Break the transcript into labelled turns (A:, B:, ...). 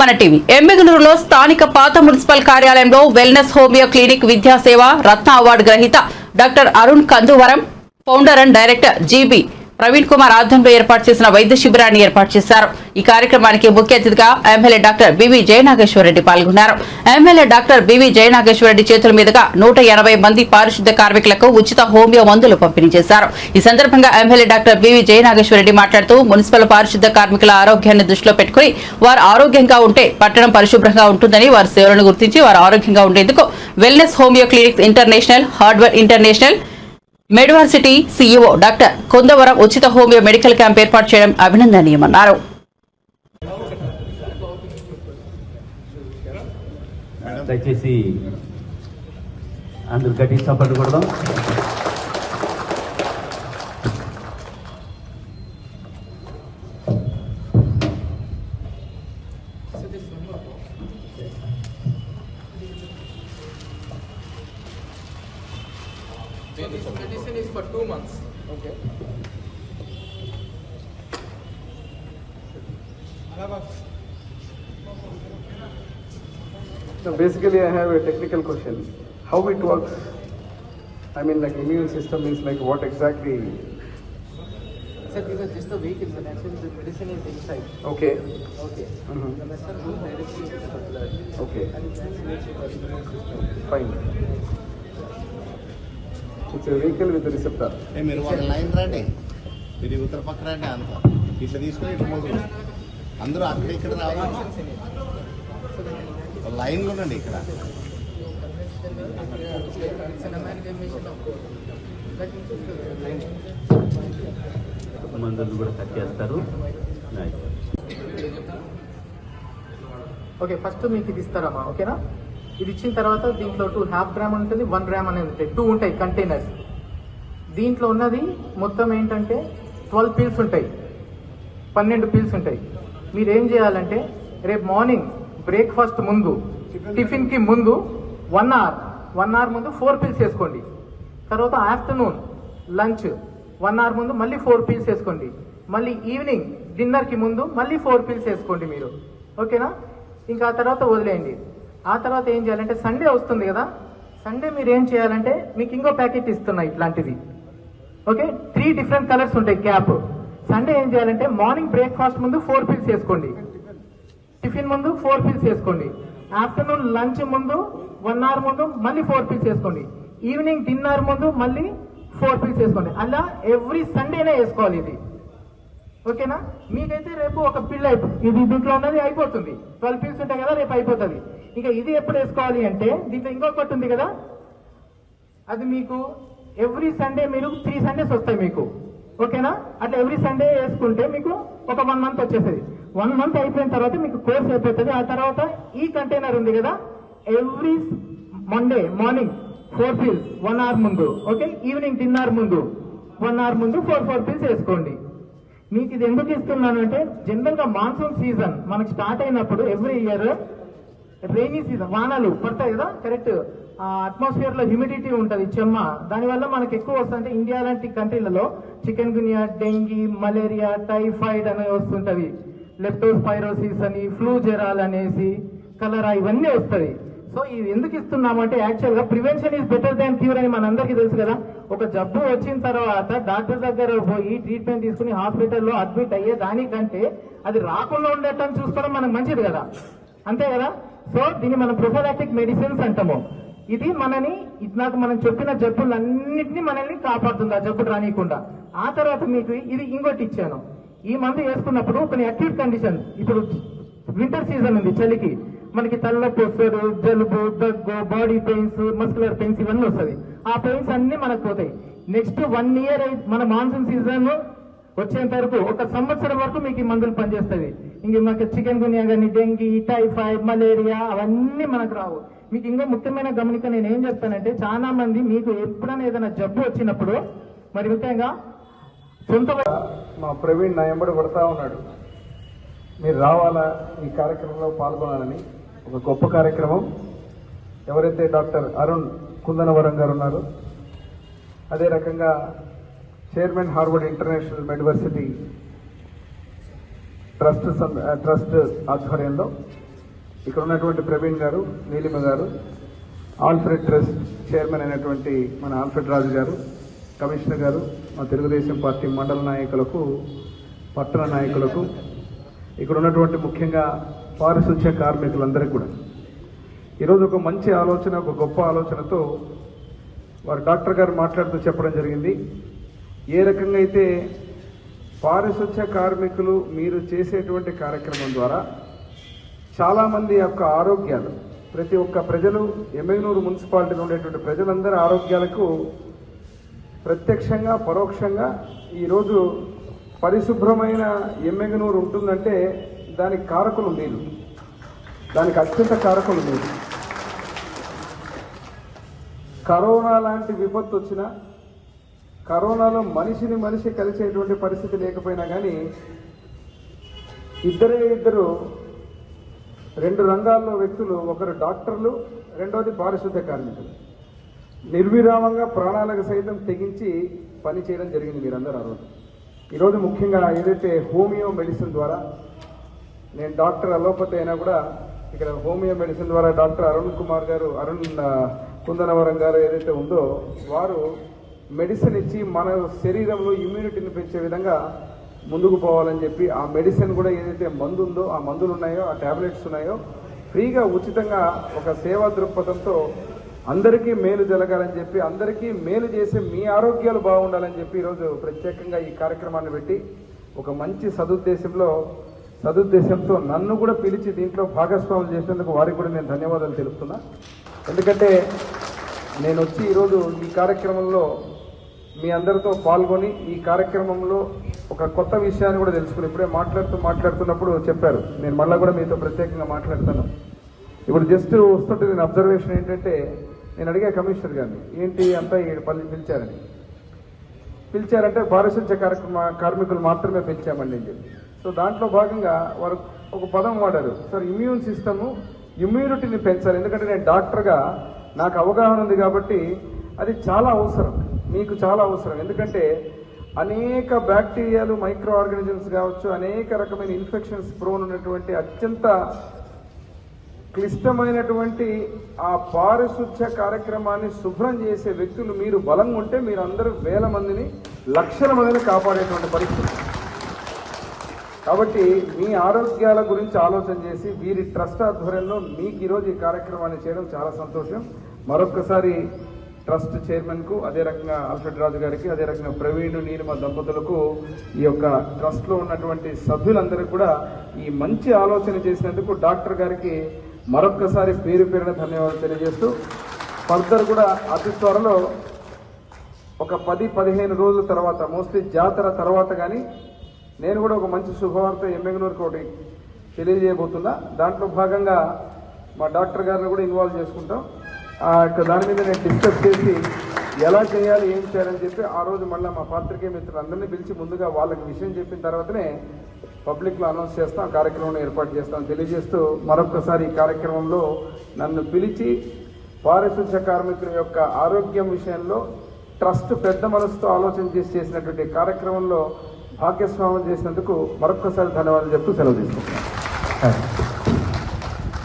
A: మన టీవీ. ఎమ్మిగనూరులో స్థానిక పాత మున్సిపల్ కార్యాలయంలో wellness homeo clinic Vidyaseva Ratna award గ్రహీత doctor Arun Kanduvaram founder and director GB Praveen Kumar ఆధ్వర్యంలో ఏర్పాటు చేసిన వైద్య శిబిరాన్ని ఏర్పాటు చేశారు. ఈ కార్యక్రమానికి ముఖ్య అతిథిగా ఎమ్మెల్యే డాక్టర్ బివి జయనాగేశ్వరరెడ్డి పాల్గొన్నారు. ఎమ్మెల్యే డాక్టర్ బివి జయనాగేశ్వరరెడ్డి చేతుల మీదుగా నూట ఎనభై మంది పారిశుద్ధ్య కార్మికులకు ఉచిత హోమియో మందులు పంపిణీ చేశారు. ఈ సందర్భంగా ఎమ్మెల్యే డాక్టర్ బివి జయనాగేశ్వరరెడ్డి మాట్లాడుతూ మున్సిపల్ పారిశుద్ధ్య కార్మికుల ఆరోగ్యాన్ని దృష్టిలో పెట్టుకుని వారు ఆరోగ్యంగా ఉంటే పట్టణం పరిశుభ్రంగా ఉంటుందని వారి సేవలను గుర్తించి వారు ఆరోగ్యంగా ఉండేందుకు wellness homeo clinic international hardware international Medvarsity CEO doctor Kondavaram ఉచిత హోమియో మెడికల్ క్యాంప్ ఏర్పాటు చేయడం అభినందనీయమన్నారు.
B: దయచేసి అందరు గట్టి సపోర్ట్ కొడదాం.
C: Medicine is for two months. Okay.
D: So basically, I have a technical question. How it works? I mean, like immune system is like what exactly?
C: Sir, these are just the vehicles and actually the medicine is inside.
D: Okay.
C: Okay.
D: Mhm.
C: The medicine goes directly into the blood
D: Okay.
C: and it activates system.
D: Fine. A receptor.
E: ఏ మీరు ఒక line రండి. మీరు ఉత్తర పక్క రండి అంత. ఇట్లా తీసుకొని ఇట్లా అందరూ అక్కడ ఇక్కడ రావాలి. లైన్లో ఉండండి ఇక్కడ.
B: మందులు కూడా కట్ చేస్తారు.
C: ఓకే ఫస్ట్ మీకు ఇది ఇస్తారమ్మా ఓకేనా? ఇది ఇచ్చిన తర్వాత దీంట్లో టూ హాఫ్ గ్రామ్ ఉంటుంది వన్ గ్రామ్ అనేది ఉంటాయి టూ ఉంటాయి కంటైనర్స్ దీంట్లో ఉన్నది మొత్తం ఏంటంటే ట్వెల్వ్ పిల్స్ ఉంటాయి. పన్నెండు పిల్స్ ఉంటాయి. మీరు ఏం చేయాలంటే రేపు మార్నింగ్ బ్రేక్ఫాస్ట్ ముందు టిఫిన్కి ముందు వన్ అవర్ వన్ అవర్ ముందు ఫోర్ పిల్స్ వేసుకోండి తర్వాత ఆఫ్టర్నూన్ లంచ్ వన్ అవర్ ముందు మళ్ళీ ఫోర్ పిల్స్ వేసుకోండి మళ్ళీ ఈవినింగ్ డిన్నర్కి ముందు మళ్ళీ ఫోర్ పిల్స్ వేసుకోండి మీరు. ఓకేనా ఇంకా ఆ తర్వాత వదిలేయండి. ఆ తర్వాత ఏం చేయాలంటే సండే వస్తుంది కదా. సండే మీరు ఏం చేయాలంటే మీకు ఇంకో ప్యాకెట్ ఇస్తున్నా ఇట్లాంటిది. ఓకే త్రీ డిఫరెంట్ కలర్స్ ఉంటాయి క్యాప్ సండే ఏం చేయాలంటే మార్నింగ్ బ్రేక్ఫాస్ట్ ముందు ఫోర్ పిల్స్ వేసుకోండి. టిఫిన్ ముందు ఫోర్ పిల్స్ వేసుకోండి. ఆఫ్టర్నూన్ లంచ్ ముందు వన్ అవర్ ముందు మళ్ళీ ఫోర్ పిల్స్ వేసుకోండి. ఈవినింగ్ డిన్నర్ ముందు మళ్ళీ ఫోర్ పిల్స్ వేసుకోండి. అలా ఎవ్రీ సండేనే వేసుకోవాలి ఇది. ఓకేనా మీకైతే రేపు ఒక పిల్ అయిపో ఇది దీంట్లో ఉన్నది అయిపోతుంది. ట్వెల్వ్ పిల్స్ ఉంటాయి కదా రేపు అయిపోతుంది. ఇక ఇది ఎప్పుడు వేసుకోవాలి అంటే దీంట్లో ఇంకొకటి ఉంది కదా? అది మీకు ఎవ్రీ సండే మీరు త్రీ సండేస్ వస్తాయి మీకు. ఓకేనా? అట్లా ఎవ్రీ సండే వేసుకుంటే మీకు ఒక వన్ మంత్ వచ్చేసేది వన్ మంత్ అయిపోయిన తర్వాత మీకు కోర్స్ అయిపోతుంది. ఆ తర్వాత ఈ కంటైనర్ ఉంది కదా? Every Monday morning four pills one hour ముందు. ఓకే? ఈవినింగ్ డిన్నర్ ముందు. వన్ అవర్ ముందు ఫోర్ ఫోర్ ఫీల్స్ వేసుకోండి. మీకు ఇది ఎందుకు ఇస్తున్నాను అంటే జనరల్గా మాన్సూన్ సీజన్ మనకు స్టార్ట్ అయినప్పుడు ఎవ్రీ ఇయర్ రెయినీ సీజన్ వానలు పడతాయి కదా? కరెక్ట్ అట్మాస్ఫియర్లో హ్యూమిడిటీ ఉంటుంది చెమ్మ. దానివల్ల మనకి ఎక్కువ వస్తుంటే ఇండియా లాంటి కంట్రీలలో chikungunya dengue malaria typhoid అనేవి వస్తుంటది లెప్టోస్పైరోసిస్ అని ఫ్లూ జెరాల్ అనేసి కలరా ఇవన్నీ వస్తాయి. సో ఇది ఎందుకు ఇస్తున్నామంటే యాక్చువల్గా prevention is better than cure అని మనందరికీ తెలుసు కదా. ఒక జబ్బు వచ్చిన తర్వాత డాక్టర్ దగ్గర పోయి ట్రీట్మెంట్ తీసుకుని హాస్పిటల్లో అడ్మిట్ అయ్యే దానికంటే అది రాకుండా ఉండటం చూసుకోవడం మనకు మంచిది కదా. అంతే కదా? సో దీన్ని మనం ప్రొఫలాక్టిక్ మెడిసిన్స్ అంటాము. ఇది మనని నాకు మనం చెప్పిన జబ్బులన్నింటినీ మనల్ని కాపాడుతుంది ఆ జబ్బు రానియకుండా. ఆ తర్వాత మీకు ఇది ఇంకోటి ఇచ్చాను. ఈ మందు వేసుకున్నప్పుడు కొన్ని అక్యూట్ కండిషన్ ఇప్పుడు వింటర్ సీజన్ ఉంది చలికి. మనకి తలనొప్పి వస్తారు జలుబు దగ్గు బాడీ పెయిన్స్ మస్కులర్ పెయిన్స్ ఇవన్నీ వస్తుంది. ఆ పెయిన్స్ అన్ని మనకు పోతాయి. నెక్స్ట్ వన్ ఇయర్ మన మాన్సూన్ సీజన్ వచ్చేంత వరకు ఒక సంవత్సరం వరకు మీకు ఈ మందులు పనిచేస్తుంది ఇంక మాకు చికెన్ గునియా కానీ డెంగీ టైఫాయిడ్ మలేరియా అవన్నీ మనకు రావు. మీకు ఇంకో ముఖ్యమైన గమనిక నేను ఏం చెప్తానంటే చాలా మంది మీకు ఎప్పుడైనా ఏదైనా జబ్బు వచ్చినప్పుడు మరి ముఖ్యంగా సొంత
D: మా ప్రవీణ్ నా ఎంబడి పడతా ఉన్నాడు. మీరు రావాలా ఈ కార్యక్రమంలో పాల్గొనాలని? ఒక గొప్ప కార్యక్రమం. ఎవరైతే డాక్టర్ అరుణ్ కుందనవరం గారు ఉన్నారో అదే రకంగా chairman Harvard international university trust trust ఆధ్వర్యంలో ఇక్కడ ఉన్నటువంటి ప్రవీణ్ గారు నీలిమ గారు ఆల్ఫ్రెడ్ ట్రస్ట్ చైర్మన్ అయినటువంటి మన ఆల్ఫ్రెడ్ రాజు గారు కమిషనర్ గారు మా తెలుగుదేశం పార్టీ మండల నాయకులకు పట్టణ నాయకులకు ఇక్కడ ఉన్నటువంటి ముఖ్యంగా పారిశుధ్య కార్మికులందరికీ కూడా. ఈరోజు ఒక మంచి ఆలోచన ఒక గొప్ప ఆలోచనతో వారు డాక్టర్ గారు మాట్లాడుతూ చెప్పడం జరిగింది. ఏ రకంగా అయితే పారిశుధ్య కార్మికులు మీరు చేసేటువంటి కార్యక్రమం ద్వారా చాలామంది యొక్క ఆరోగ్యాలు ప్రతి ఒక్క ప్రజలు ఎమ్మెగనూరు మున్సిపాలిటీలో ఉండేటువంటి ప్రజలందరి ఆరోగ్యాలకు ప్రత్యక్షంగా పరోక్షంగా ఈరోజు పరిశుభ్రమైన ఎమ్మెగనూరు ఉంటుందంటే దానికి కారకులు మీరు దానికి అత్యంత కారకులు మీరు కరోనా లాంటి విపత్తు వచ్చినా కరోనాలో మనిషిని మనిషి కలిసేటువంటి పరిస్థితి లేకపోయినా కానీ ఇద్దరే ఇద్దరు రెండు రంగాల్లో వ్యక్తులు ఒకరు డాక్టర్లు రెండవది పారిశుద్ధ్య కార్మికులు. నిర్విరామంగా ప్రాణాలకు సైతం తెగించి పనిచేయడం జరిగింది మీరందరూ ఆ రోజు. ఈరోజు ముఖ్యంగా ఏదైతే హోమియో మెడిసిన్ ద్వారా నేను డాక్టర్ అలోపతి అయినా కూడా ఇక్కడ హోమియో మెడిసిన్ ద్వారా డాక్టర్ అరుణ్ కుమార్ గారు అరుణ్ కుందనవరం గారు ఏదైతే ఉందో వారు మెడిసిన్ ఇచ్చి మన శరీరంలో ఇమ్యూనిటీని పెంచే విధంగా ముందుకు పోవాలని చెప్పి ఆ మెడిసిన్ కూడా ఏదైతే మందు ఉందో ఆ మందులు ఉన్నాయో ఆ ట్యాబ్లెట్స్ ఉన్నాయో ఫ్రీగా ఉచితంగా ఒక సేవా దృక్పథంతో అందరికీ మేలు జరగాలని చెప్పి అందరికీ మేలు చేసి మీ ఆరోగ్యాలు బాగుండాలని చెప్పి ఈరోజు ప్రత్యేకంగా ఈ కార్యక్రమాన్ని పెట్టి ఒక మంచి సదుద్దేశంలో సదుద్దేశంతో నన్ను కూడా పిలిచి దీంట్లో భాగస్వాములు చేసినందుకు వారికి కూడా నేను ధన్యవాదాలు తెలుపుతున్నా. ఎందుకంటే నేను వచ్చి ఈరోజు ఈ కార్యక్రమంలో మీ అందరితో పాల్గొని ఈ కార్యక్రమంలో ఒక కొత్త విషయాన్ని కూడా తెలుసుకుని ఇప్పుడే మాట్లాడుతూ మాట్లాడుతున్నప్పుడు చెప్పారు. నేను మళ్ళీ కూడా మీతో ప్రత్యేకంగా మాట్లాడతాను. ఇప్పుడు జస్ట్ వస్తుంటే నేను అబ్జర్వేషన్ ఏంటంటే నేను అడిగా కమిషనర్ గారిని ఏంటి అంతా ఈ పల్లి పిలిచారని. పిలిచారంటే పారిశుద్ధ్య కార్యక్రమ కార్మికులు మాత్రమే పిలిచామండి అని చెప్పి సో దాంట్లో భాగంగా వారు ఒక పదం వాడారు. సార్ ఇమ్యూన్ సిస్టమ్ ఇమ్యూనిటీని పెంచాలి. ఎందుకంటే నేను డాక్టర్గా నాకు అవగాహన ఉంది కాబట్టి అది చాలా అవసరం. మీకు చాలా అవసరం. ఎందుకంటే అనేక బ్యాక్టీరియాలు మైక్రో ఆర్గానిజమ్స్ కావచ్చు అనేక రకమైన ఇన్ఫెక్షన్స్ ప్రోన్ ఉన్నటువంటి అత్యంత క్లిష్టమైనటువంటి ఆ పారిశుధ్య కార్యక్రమాన్ని శుభ్రం చేసే వ్యక్తులు మీరు బలంగా ఉంటే మీరు అందరూ వేల మందిని లక్షల మందిని కాపాడేటువంటి పరిస్థితి. కాబట్టి మీ ఆరోగ్యాల గురించి ఆలోచన చేసి వీరి ట్రస్ట్ ఆధ్వర్యంలో మీకు ఈరోజు ఈ కార్యక్రమాన్ని చేయడం చాలా సంతోషం. మరొకసారి ట్రస్ట్ చైర్మన్కు అదే రకంగా అల్ఫ్రెడ్ రాజు గారికి అదే రకంగా ప్రవీణ్ నీలిమ దంపతులకు ఈ యొక్క ట్రస్ట్లో ఉన్నటువంటి సభ్యులందరికీ కూడా ఈ మంచి ఆలోచన చేసినందుకు డాక్టర్ గారికి మరొక్కసారి పేరు పేరున ధన్యవాదాలు తెలియజేస్తూ ఫర్దర్ కూడా అతి త్వరలో ఒక పది పదిహేను రోజుల తర్వాత మోస్ట్లీ జాతర తర్వాత కానీ నేను కూడా ఒక మంచి శుభవార్త ఎమ్మెగనూరుకి ఒకటి తెలియజేయబోతున్నా. దాంట్లో భాగంగా మా డాక్టర్ గారిని కూడా ఇన్వాల్వ్ చేసుకుంటాం. ఆ యొక్క దాని మీద నేను డిస్కస్ చేసి ఎలా చేయాలి ఏం చేయాలని చెప్పి ఆ రోజు మళ్ళీ మా పాత్రికేయ మిత్రులందరినీ పిలిచి ముందుగా వాళ్ళకి విషయం చెప్పిన తర్వాతనే పబ్లిక్లో అనౌన్స్ చేస్తాం కార్యక్రమం ఏర్పాటు చేస్తాం. తెలియజేస్తూ మరొకసారి ఈ కార్యక్రమంలో నన్ను పిలిచి పారిశుద్ధ్య కార్మికుల యొక్క ఆరోగ్యం విషయంలో ట్రస్ట్ పెద్ద మనసుతో ఆలోచన చేసి చేసినటువంటి కార్యక్రమంలో భాగ్యస్వామ్యం చేసినందుకు మరొకసారి ధన్యవాదాలు చెప్తూ సెలవు తీసుకుంటున్నాను.